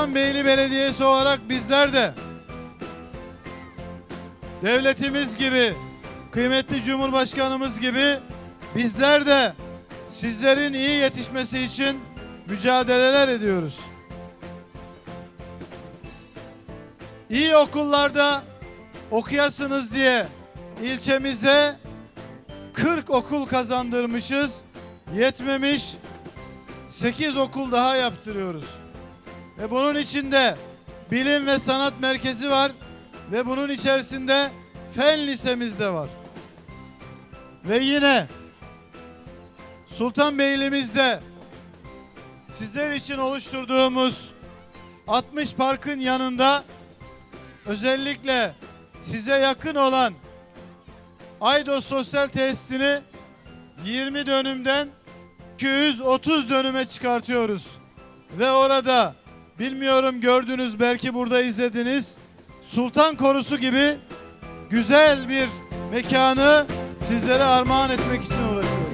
Sultanbeyli Belediyesi olarak bizler de devletimiz gibi, kıymetli Cumhurbaşkanımız gibi bizler de sizlerin iyi yetişmesi için mücadeleler ediyoruz. İyi okullarda okuyasınız diye ilçemize 40 okul kazandırmışız. Yetmemiş 8 okul daha yaptırıyoruz. Ve bunun içinde bilim ve sanat merkezi var ve bunun içerisinde fen lisemiz de var. Ve yine Sultanbeyli'mizde sizler için oluşturduğumuz 60 parkın yanında özellikle size yakın olan Aydos Sosyal Tesisini 20 dönümden 230 dönüme çıkartıyoruz. Ve orada bilmiyorum gördünüz belki burada izlediniz. Sultan Korusu gibi güzel bir mekanı sizlere armağan etmek için uğraşıyoruz.